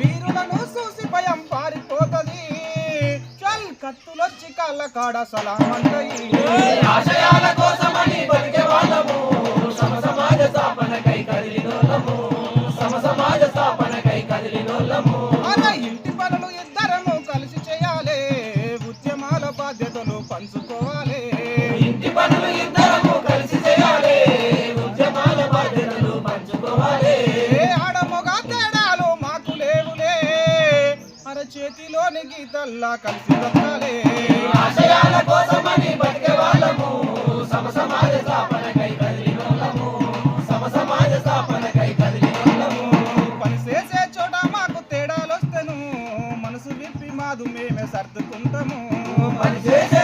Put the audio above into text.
వీరులను చూసి భయం పారిపోతది. చల్ కత్తులొచ్చి కాళ్ళ కాడ సలామంటయి ఆశయాల కోసమని బతికే వాళ్ళము. సమ సమాజ స్థాపనకై కదిలినోళ్ళము సమ సమాజ స్థాపనకై కదిలినోళ్ళము అరే ఇంటి పనులు ఇద్దరము కలిసి చేయాలి. ఉద్యమాల బాధ్యతలు పంచుకోవాలి. చేతిలోని గీతల్లా కలిసి దొక్కాలే. ఆశయాల కోసమని బతికే వాళ్ళము సమ సమాజ స్థాపనకై కదిలినోళ్ళము సమ సమాజ స్థాపనకై కదిలినోళ్ళము పని చేసే చోట మాకు తేడాలొస్తేను మనసు విప్పి మాదు మేమే సర్దుకుంటాము. పని చేసే